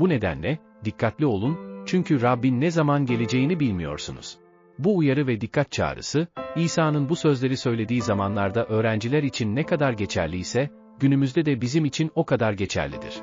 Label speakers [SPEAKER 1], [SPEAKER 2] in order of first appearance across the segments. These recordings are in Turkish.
[SPEAKER 1] Bu nedenle, dikkatli olun, çünkü Rabbin ne zaman geleceğini bilmiyorsunuz. Bu uyarı ve dikkat çağrısı, İsa'nın bu sözleri söylediği zamanlarda öğrenciler için ne kadar geçerli ise, günümüzde de bizim için o kadar geçerlidir.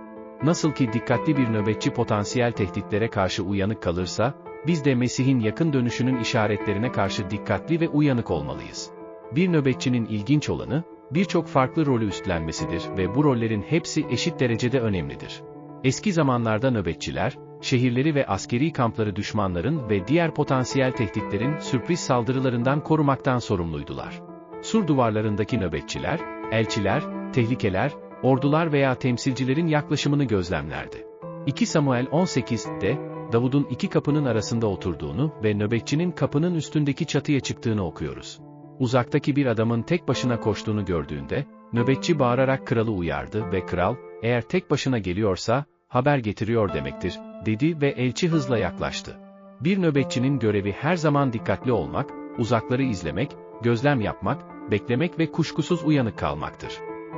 [SPEAKER 1] Nasıl ki dikkatli bir nöbetçi potansiyel tehditlere karşı uyanık kalırsa, biz de Mesih'in yakın dönüşünün işaretlerine karşı dikkatli ve uyanık olmalıyız. Bir nöbetçinin ilginç olanı, birçok farklı rolü üstlenmesidir ve bu rollerin hepsi eşit derecede önemlidir. Eski zamanlarda nöbetçiler, şehirleri ve askeri kampları düşmanların ve diğer potansiyel tehditlerin sürpriz saldırılarından korumaktan sorumluydular. Sur duvarlarındaki nöbetçiler, elçiler, tehlikeler, ordular veya temsilcilerin yaklaşımını gözlemlerdi. 2 Samuel 18'de, Davud'un iki kapının arasında oturduğunu ve nöbetçinin kapının üstündeki çatıya çıktığını okuyoruz. Uzaktaki bir adamın tek başına koştuğunu gördüğünde, nöbetçi bağırarak kralı uyardı ve kral, eğer tek başına geliyorsa, haber getiriyor demektir, dedi ve elçi hızla yaklaştı. Bir nöbetçinin görevi her zaman dikkatli olmak, uzakları izlemek, gözlem yapmak, beklemek ve kuşkusuz uyanık kalmaktır.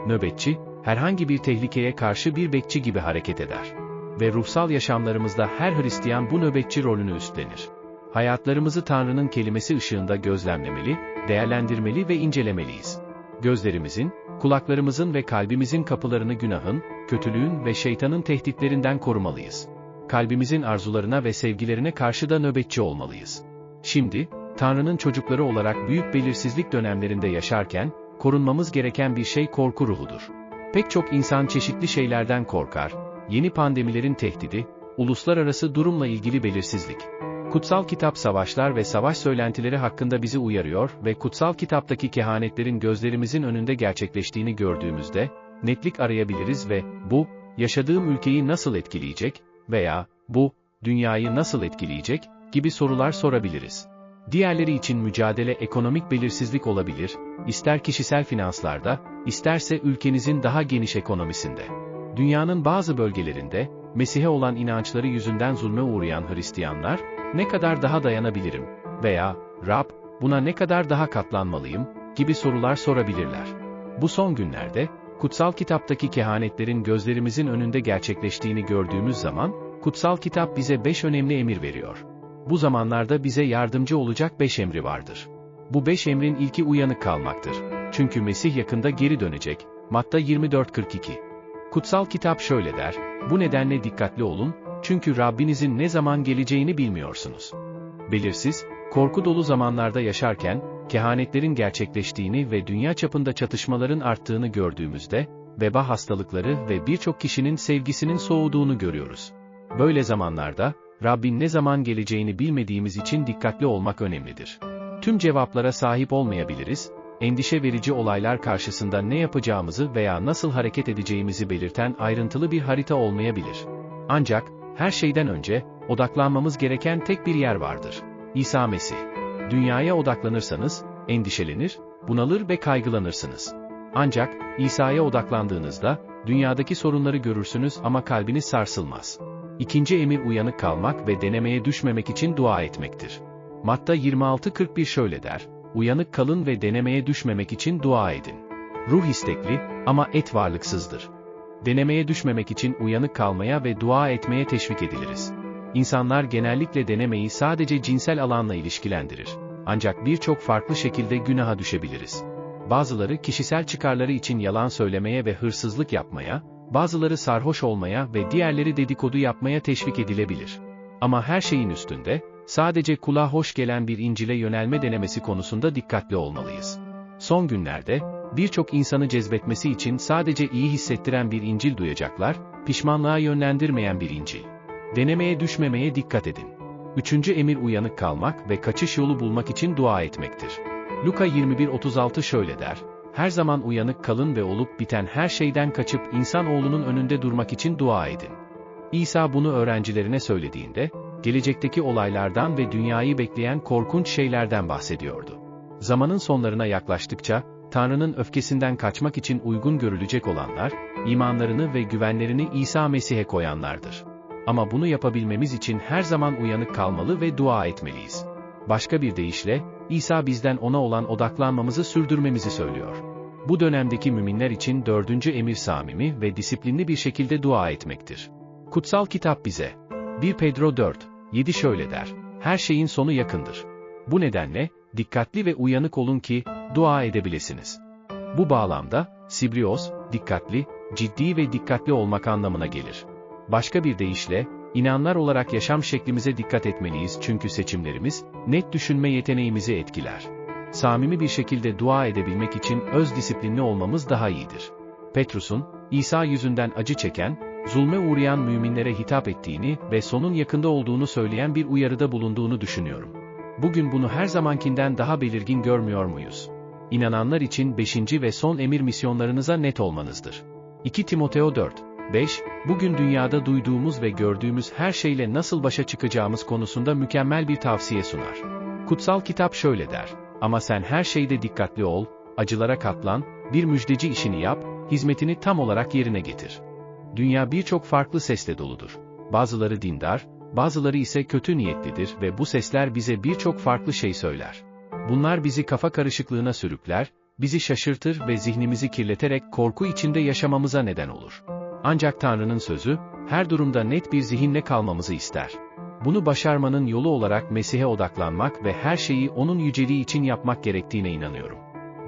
[SPEAKER 1] Nöbetçi, herhangi bir tehlikeye karşı bir bekçi gibi hareket eder. Ve ruhsal yaşamlarımızda her Hristiyan bu nöbetçi rolünü üstlenir. Hayatlarımızı Tanrı'nın kelimesi ışığında gözlemlemeli, değerlendirmeli ve incelemeliyiz. Gözlerimizin, kulaklarımızın ve kalbimizin kapılarını günahın, kötülüğün ve şeytanın tehditlerinden korumalıyız. Kalbimizin arzularına ve sevgilerine karşı da nöbetçi olmalıyız. Şimdi, Tanrı'nın çocukları olarak büyük belirsizlik dönemlerinde yaşarken, korunmamız gereken bir şey korku ruhudur. Pek çok insan çeşitli şeylerden korkar, yeni pandemilerin tehdidi, uluslararası durumla ilgili belirsizlik. Kutsal kitap savaşlar ve savaş söylentileri hakkında bizi uyarıyor ve kutsal kitaptaki kehanetlerin gözlerimizin önünde gerçekleştiğini gördüğümüzde, netlik arayabiliriz ve bu, yaşadığım ülkeyi nasıl etkileyecek veya bu, dünyayı nasıl etkileyecek gibi sorular sorabiliriz. Diğerleri için mücadele ekonomik belirsizlik olabilir, ister kişisel finanslarda, isterse ülkenizin daha geniş ekonomisinde. Dünyanın bazı bölgelerinde, Mesih'e olan inançları yüzünden zulme uğrayan Hristiyanlar, ne kadar daha dayanabilirim veya Rab, buna ne kadar daha katlanmalıyım gibi sorular sorabilirler. Bu son günlerde, kutsal kitaptaki kehanetlerin gözlerimizin önünde gerçekleştiğini gördüğümüz zaman, kutsal kitap bize beş önemli emir veriyor. Bu zamanlarda bize yardımcı olacak beş emri vardır. Bu beş emrin ilki uyanık kalmaktır. Çünkü Mesih yakında geri dönecek. Matta 24.42 Kutsal kitap şöyle der, bu nedenle dikkatli olun, çünkü Rabbinizin ne zaman geleceğini bilmiyorsunuz. Belirsiz, korku dolu zamanlarda yaşarken, kehanetlerin gerçekleştiğini ve dünya çapında çatışmaların arttığını gördüğümüzde, veba hastalıkları ve birçok kişinin sevgisinin soğuduğunu görüyoruz. Böyle zamanlarda, Rabbin ne zaman geleceğini bilmediğimiz için dikkatli olmak önemlidir. Tüm cevaplara sahip olmayabiliriz, endişe verici olaylar karşısında ne yapacağımızı veya nasıl hareket edeceğimizi belirten ayrıntılı bir harita olmayabilir. Ancak, her şeyden önce, odaklanmamız gereken tek bir yer vardır. İsa Mesih. Dünyaya odaklanırsanız, endişelenir, bunalır ve kaygılanırsınız. Ancak, İsa'ya odaklandığınızda, dünyadaki sorunları görürsünüz ama kalbiniz sarsılmaz. İkinci emir uyanık kalmak ve denemeye düşmemek için dua etmektir. Matta 26.41 şöyle der, uyanık kalın ve denemeye düşmemek için dua edin. Ruh istekli ama et varlıksızdır. Denemeye düşmemek için uyanık kalmaya ve dua etmeye teşvik ediliriz. İnsanlar genellikle denemeyi sadece cinsel alanla ilişkilendirir. Ancak birçok farklı şekilde günaha düşebiliriz. Bazıları kişisel çıkarları için yalan söylemeye ve hırsızlık yapmaya, bazıları sarhoş olmaya ve diğerleri dedikodu yapmaya teşvik edilebilir. Ama her şeyin üstünde, sadece kulağa hoş gelen bir İncil'e yönelme denemesi konusunda dikkatli olmalıyız. Son günlerde, birçok insanı cezbetmesi için sadece iyi hissettiren bir İncil duyacaklar, pişmanlığa yönlendirmeyen bir İncil. Denemeye düşmemeye dikkat edin. Üçüncü emir uyanık kalmak ve kaçış yolu bulmak için dua etmektir. Luka 21.36 şöyle der, her zaman uyanık kalın ve olup biten her şeyden kaçıp insanoğlunun önünde durmak için dua edin. İsa bunu öğrencilerine söylediğinde, gelecekteki olaylardan ve dünyayı bekleyen korkunç şeylerden bahsediyordu. Zamanın sonlarına yaklaştıkça, Tanrı'nın öfkesinden kaçmak için uygun görülecek olanlar, imanlarını ve güvenlerini İsa Mesih'e koyanlardır. Ama bunu yapabilmemiz için her zaman uyanık kalmalı ve dua etmeliyiz. Başka bir deyişle, İsa bizden ona olan odaklanmamızı sürdürmemizi söylüyor. Bu dönemdeki müminler için dördüncü emir samimi ve disiplinli bir şekilde dua etmektir. Kutsal kitap bize 1 Pedro 4, 7 şöyle der. Her şeyin sonu yakındır. Bu nedenle, dikkatli ve uyanık olun ki, dua edebilesiniz. Bu bağlamda, Sibrios, dikkatli, ciddi ve dikkatli olmak anlamına gelir. Başka bir deyişle, inanlar olarak yaşam şeklimize dikkat etmeliyiz çünkü seçimlerimiz, net düşünme yeteneğimizi etkiler. Samimi bir şekilde dua edebilmek için öz disiplinli olmamız daha iyidir. Petrus'un, İsa yüzünden acı çeken, zulme uğrayan müminlere hitap ettiğini ve sonun yakında olduğunu söyleyen bir uyarıda bulunduğunu düşünüyorum. Bugün bunu her zamankinden daha belirgin görmüyor muyuz? İnananlar için 5. ve son emir misyonlarınıza net olmanızdır. 2 Timoteo 4 5. Bugün dünyada duyduğumuz ve gördüğümüz her şeyle nasıl başa çıkacağımız konusunda mükemmel bir tavsiye sunar. Kutsal kitap şöyle der. Ama sen her şeyde dikkatli ol, acılara katlan, bir müjdeci işini yap, hizmetini tam olarak yerine getir. Dünya birçok farklı sesle doludur. Bazıları dindar, bazıları ise kötü niyetlidir ve bu sesler bize birçok farklı şey söyler. Bunlar bizi kafa karışıklığına sürükler, bizi şaşırtır ve zihnimizi kirleterek korku içinde yaşamamıza neden olur. Ancak Tanrı'nın sözü, her durumda net bir zihinle kalmamızı ister. Bunu başarmanın yolu olarak Mesih'e odaklanmak ve her şeyi O'nun yüceliği için yapmak gerektiğine inanıyorum.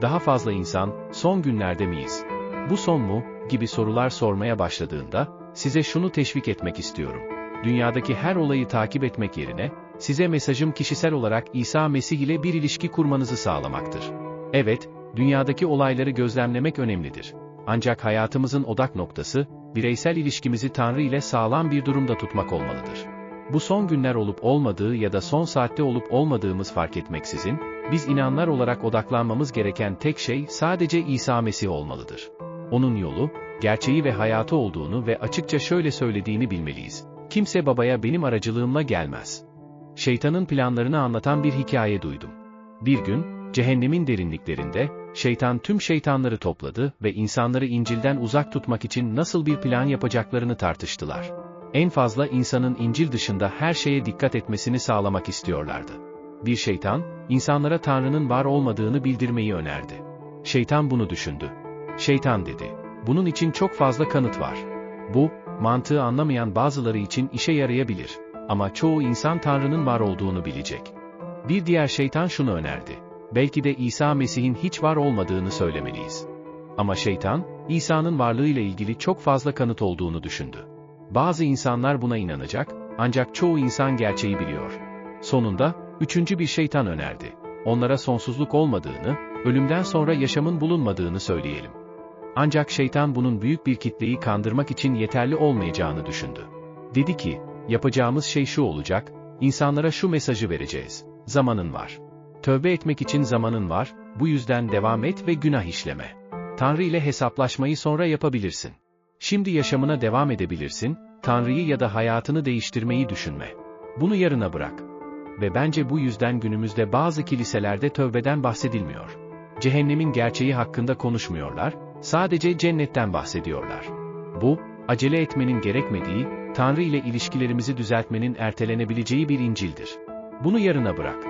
[SPEAKER 1] Daha fazla insan, son günlerde miyiz? Bu son mu, gibi sorular sormaya başladığında, size şunu teşvik etmek istiyorum. Dünyadaki her olayı takip etmek yerine, size mesajım kişisel olarak İsa Mesih ile bir ilişki kurmanızı sağlamaktır. Evet, dünyadaki olayları gözlemlemek önemlidir. Ancak hayatımızın odak noktası, bireysel ilişkimizi Tanrı ile sağlam bir durumda tutmak olmalıdır. Bu son günler olup olmadığı ya da son saatte olup olmadığımız fark etmeksizin, biz inanlar olarak odaklanmamız gereken tek şey sadece İsa Mesih olmalıdır. Onun yolu, gerçeği ve hayatı olduğunu ve açıkça şöyle söylediğini bilmeliyiz. Kimse babaya benim aracılığımla gelmez. Şeytanın planlarını anlatan bir hikaye duydum. Bir gün, cehennemin derinliklerinde, şeytan tüm şeytanları topladı ve insanları İncil'den uzak tutmak için nasıl bir plan yapacaklarını tartıştılar. En fazla insanın İncil dışında her şeye dikkat etmesini sağlamak istiyorlardı. Bir şeytan, insanlara Tanrı'nın var olmadığını bildirmeyi önerdi. Şeytan bunu düşündü. Şeytan dedi. Bunun için çok fazla kanıt var. Bu, mantığı anlamayan bazıları için işe yarayabilir. Ama çoğu insan Tanrı'nın var olduğunu bilecek. Bir diğer şeytan şunu önerdi. Belki de İsa Mesih'in hiç var olmadığını söylemeliyiz. Ama şeytan, İsa'nın varlığıyla ilgili çok fazla kanıt olduğunu düşündü. Bazı insanlar buna inanacak, ancak çoğu insan gerçeği biliyor. Sonunda, üçüncü bir şeytan önerdi. Onlara sonsuzluk olmadığını, ölümden sonra yaşamın bulunmadığını söyleyelim. Ancak şeytan bunun büyük bir kitleyi kandırmak için yeterli olmayacağını düşündü. Dedi ki, yapacağımız şey şu olacak, insanlara şu mesajı vereceğiz. Zamanın var. Tövbe etmek için zamanın var, bu yüzden devam et ve günah işleme. Tanrı ile hesaplaşmayı sonra yapabilirsin. Şimdi yaşamına devam edebilirsin, Tanrı'yı ya da hayatını değiştirmeyi düşünme. Bunu yarına bırak. Ve bence bu yüzden günümüzde bazı kiliselerde tövbeden bahsedilmiyor. Cehennemin gerçeği hakkında konuşmuyorlar, sadece cennetten bahsediyorlar. Bu, acele etmenin gerekmediği, Tanrı ile ilişkilerimizi düzeltmenin ertelenebileceği bir İncil'dir. Bunu yarına bırak.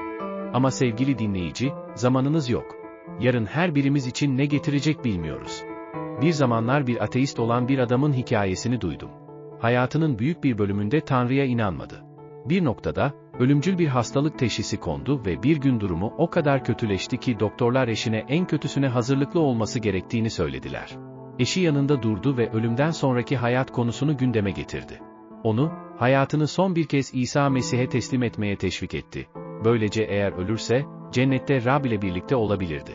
[SPEAKER 1] Ama sevgili dinleyici, zamanınız yok. Yarın her birimiz için ne getirecek bilmiyoruz. Bir zamanlar bir ateist olan bir adamın hikayesini duydum. Hayatının büyük bir bölümünde Tanrı'ya inanmadı. Bir noktada, ölümcül bir hastalık teşhisi kondu ve bir gün durumu o kadar kötüleşti ki doktorlar eşine en kötüsüne hazırlıklı olması gerektiğini söylediler. Eşi yanında durdu ve ölümden sonraki hayat konusunu gündeme getirdi. Onu, hayatını son bir kez İsa Mesih'e teslim etmeye teşvik etti. Böylece eğer ölürse, cennette Rab ile birlikte olabilirdi.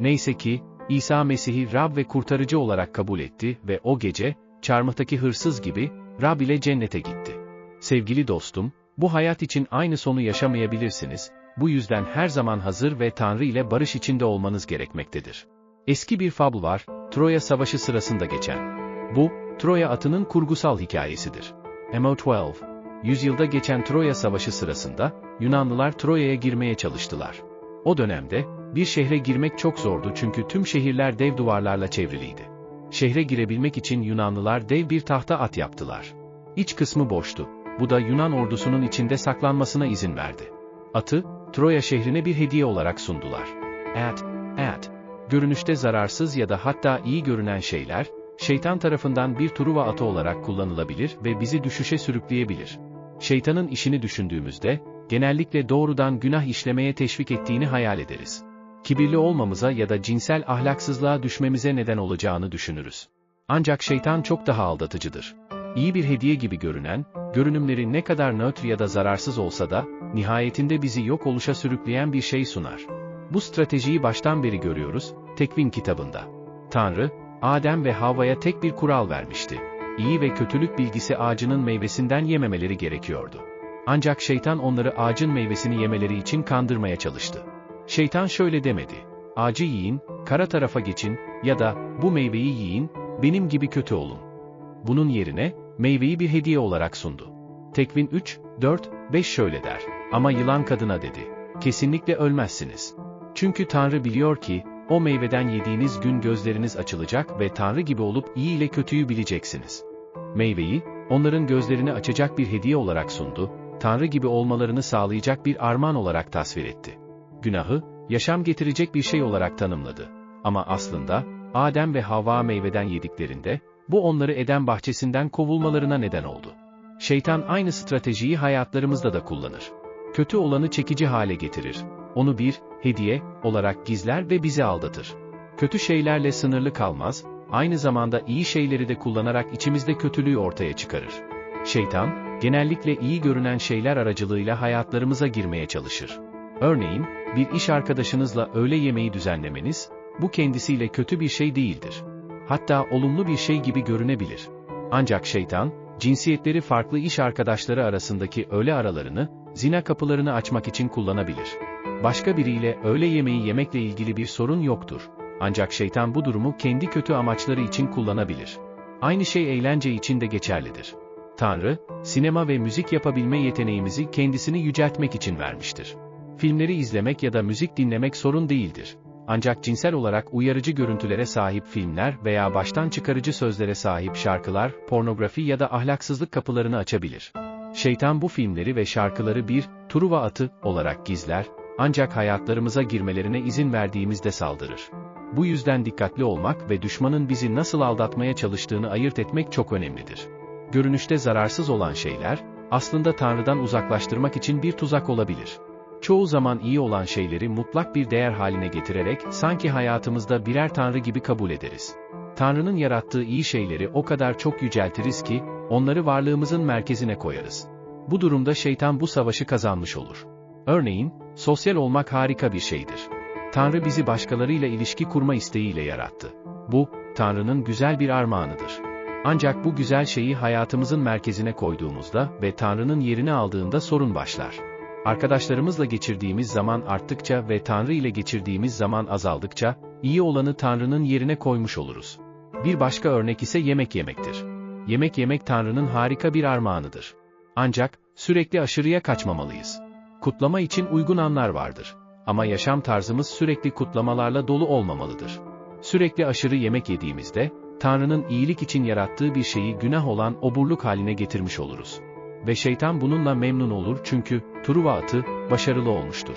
[SPEAKER 1] Neyse ki, İsa Mesih'i Rab ve kurtarıcı olarak kabul etti ve o gece, çarmıhtaki hırsız gibi, Rab ile cennete gitti. Sevgili dostum, bu hayat için aynı sonu yaşamayabilirsiniz, bu yüzden her zaman hazır ve Tanrı ile barış içinde olmanız gerekmektedir. Eski bir fabl var, Troya Savaşı sırasında geçen. Bu, Troya atının kurgusal hikayesidir. MO12, yüzyılda geçen Troya Savaşı sırasında, Yunanlılar Troya'ya girmeye çalıştılar. O dönemde, bir şehre girmek çok zordu çünkü tüm şehirler dev duvarlarla çevriliydi. Şehre girebilmek için Yunanlılar dev bir tahta at yaptılar. İç kısmı boştu. Bu da Yunan ordusunun içinde saklanmasına izin verdi. Atı, Troya şehrine bir hediye olarak sundular. At, at. Görünüşte zararsız ya da hatta iyi görünen şeyler, şeytan tarafından bir Truva atı olarak kullanılabilir ve bizi düşüşe sürükleyebilir. Şeytanın işini düşündüğümüzde, genellikle doğrudan günah işlemeye teşvik ettiğini hayal ederiz. Kibirli olmamıza ya da cinsel ahlaksızlığa düşmemize neden olacağını düşünürüz. Ancak şeytan çok daha aldatıcıdır. İyi bir hediye gibi görünen, görünümleri ne kadar nötr ya da zararsız olsa da, nihayetinde bizi yok oluşa sürükleyen bir şey sunar. Bu stratejiyi baştan beri görüyoruz, Tekvin kitabında. Tanrı, Adem ve Havva'ya tek bir kural vermişti. İyi ve kötülük bilgisi ağacının meyvesinden yememeleri gerekiyordu. Ancak şeytan onları ağacın meyvesini yemeleri için kandırmaya çalıştı. Şeytan şöyle demedi. Ağacı yiyin, kara tarafa geçin ya da bu meyveyi yiyin, benim gibi kötü olun. Bunun yerine, meyveyi bir hediye olarak sundu. Tekvin 3, 4, 5 şöyle der. Ama yılan kadına dedi. Kesinlikle ölmezsiniz. Çünkü Tanrı biliyor ki, o meyveden yediğiniz gün gözleriniz açılacak ve Tanrı gibi olup iyi ile kötüyü bileceksiniz. Meyveyi, onların gözlerini açacak bir hediye olarak sundu, Tanrı gibi olmalarını sağlayacak bir armağan olarak tasvir etti. Günahı, yaşam getirecek bir şey olarak tanımladı. Ama aslında, Adem ve Havva meyveden yediklerinde, bu onları Eden bahçesinden kovulmalarına neden oldu. Şeytan aynı stratejiyi hayatlarımızda da kullanır. Kötü olanı çekici hale getirir. Onu bir, hediye, olarak gizler ve bizi aldatır. Kötü şeylerle sınırlı kalmaz, aynı zamanda iyi şeyleri de kullanarak içimizde kötülüğü ortaya çıkarır. Şeytan, genellikle iyi görünen şeyler aracılığıyla hayatlarımıza girmeye çalışır. Örneğin, bir iş arkadaşınızla öğle yemeği düzenlemeniz, bu kendisiyle kötü bir şey değildir. Hatta olumlu bir şey gibi görünebilir. Ancak şeytan, cinsiyetleri farklı iş arkadaşları arasındaki öğle aralarını, zina kapılarını açmak için kullanabilir. Başka biriyle öğle yemeği yemekle ilgili bir sorun yoktur. Ancak şeytan bu durumu kendi kötü amaçları için kullanabilir. Aynı şey eğlence için de geçerlidir. Tanrı, sinema ve müzik yapabilme yeteneğimizi kendisini yüceltmek için vermiştir. Filmleri izlemek ya da müzik dinlemek sorun değildir. Ancak cinsel olarak uyarıcı görüntülere sahip filmler veya baştan çıkarıcı sözlere sahip şarkılar, pornografi ya da ahlaksızlık kapılarını açabilir. Şeytan bu filmleri ve şarkıları bir, Truva atı olarak gizler, ancak hayatlarımıza girmelerine izin verdiğimizde saldırır. Bu yüzden dikkatli olmak ve düşmanın bizi nasıl aldatmaya çalıştığını ayırt etmek çok önemlidir. Görünüşte zararsız olan şeyler, aslında Tanrı'dan uzaklaştırmak için bir tuzak olabilir. Çoğu zaman iyi olan şeyleri mutlak bir değer haline getirerek sanki hayatımızda birer Tanrı gibi kabul ederiz. Tanrı'nın yarattığı iyi şeyleri o kadar çok yüceltiriz ki, onları varlığımızın merkezine koyarız. Bu durumda şeytan bu savaşı kazanmış olur. Örneğin, sosyal olmak harika bir şeydir. Tanrı bizi başkalarıyla ilişki kurma isteğiyle yarattı. Bu, Tanrı'nın güzel bir armağanıdır. Ancak bu güzel şeyi hayatımızın merkezine koyduğumuzda ve Tanrı'nın yerini aldığında sorun başlar. Arkadaşlarımızla geçirdiğimiz zaman arttıkça ve Tanrı ile geçirdiğimiz zaman azaldıkça, iyi olanı Tanrı'nın yerine koymuş oluruz. Bir başka örnek ise yemek yemektir. Yemek yemek Tanrı'nın harika bir armağanıdır. Ancak, sürekli aşırıya kaçmamalıyız. Kutlama için uygun anlar vardır. Ama yaşam tarzımız sürekli kutlamalarla dolu olmamalıdır. Sürekli aşırı yemek yediğimizde, Tanrı'nın iyilik için yarattığı bir şeyi günah olan oburluk haline getirmiş oluruz. Ve şeytan bununla memnun olur çünkü, Truva atı, başarılı olmuştur.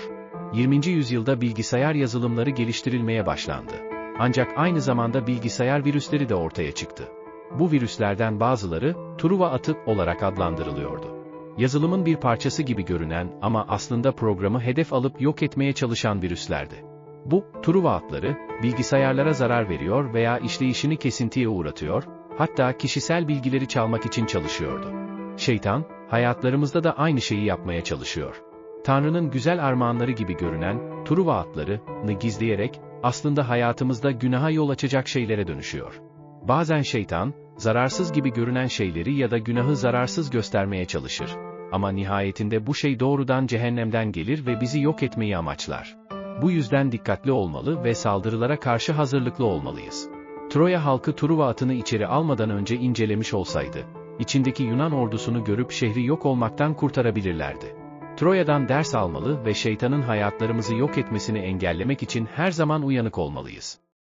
[SPEAKER 1] 20. yüzyılda bilgisayar yazılımları geliştirilmeye başlandı. Ancak aynı zamanda bilgisayar virüsleri de ortaya çıktı. Bu virüslerden bazıları, Truva atı olarak adlandırılıyordu. Yazılımın bir parçası gibi görünen ama aslında programı hedef alıp yok etmeye çalışan virüslerdi. Bu, Truva atları, bilgisayarlara zarar veriyor veya işleyişini kesintiye uğratıyor, hatta kişisel bilgileri çalmak için çalışıyordu. Şeytan, hayatlarımızda da aynı şeyi yapmaya çalışıyor. Tanrı'nın güzel armağanları gibi görünen, Truva atlarını gizleyerek, aslında hayatımızda günaha yol açacak şeylere dönüşüyor. Bazen şeytan, zararsız gibi görünen şeyleri ya da günahı zararsız göstermeye çalışır. Ama nihayetinde bu şey doğrudan cehennemden gelir ve bizi yok etmeyi amaçlar. Bu yüzden dikkatli olmalı ve saldırılara karşı hazırlıklı olmalıyız. Troya halkı Truva atını içeri almadan önce incelemiş olsaydı, içindeki Yunan ordusunu görüp şehri yok olmaktan kurtarabilirlerdi. Troya'dan ders almalı ve şeytanın hayatlarımızı yok etmesini engellemek için her zaman uyanık olmalıyız.